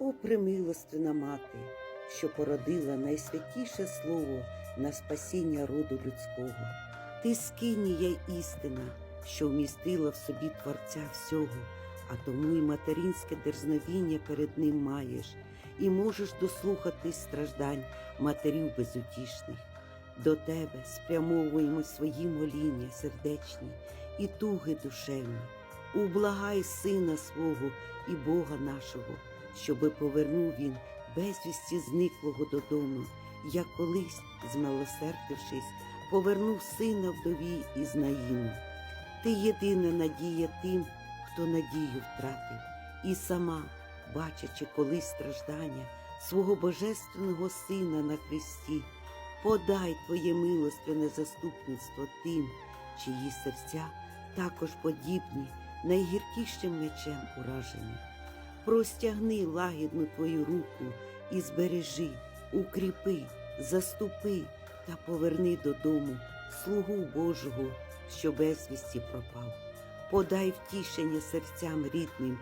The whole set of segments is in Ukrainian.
О, примилостина мати, що породила найсвятіше слово на спасіння роду людського. Ти скинія й істина, що вмістила в собі Творця всього, а тому й материнське дерзновіння перед ним маєш, і можеш дослухатись страждань матерів безутішних. До тебе спрямовуємо свої моління сердечні і туги душевні. Ублагай сина свого і Бога нашого, щоби повернув він безвісті зниклого додому, як колись, змилосердившись, повернув сина вдові із Наїну. Ти єдина надія тим, хто надію втратив, і сама, бачачи колись страждання свого божественного сина на хресті, подай Твоє милостивне заступництво тим, чиї серця також подібні найгіркішим мечем уражені. Простягни лагідну Твою руку і збережи, укріпи, заступи та поверни додому слугу Божого, що безвісті пропав. Подай втішення серцям рідним,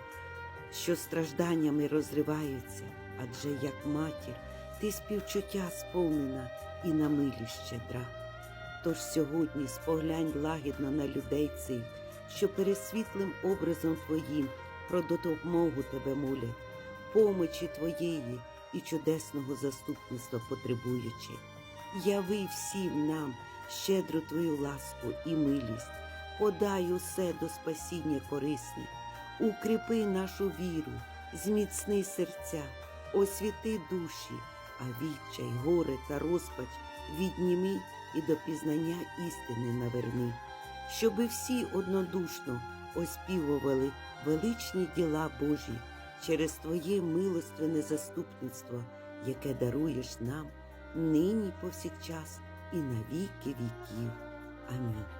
що стражданнями розриваються, адже як матір ти співчуття сповнена і на милість щедра. Тож сьогодні споглянь лагідно на людей цих, що перед світлим образом Твоїм про допомогу Тебе молять, помочі Твоєї і чудесного заступництва потребуючи. Яви всім нам щедру Твою ласку і милість, подай усе до спасіння корисне, укріпи нашу віру, зміцни серця, освіти душі, а відчай, горе та розпач відніми і до пізнання істини наверни, щоби всі однодушно оспівували величні діла Божі через Твоє милостивне заступництво, яке даруєш нам нині повсякчас і на віки віків. Амінь.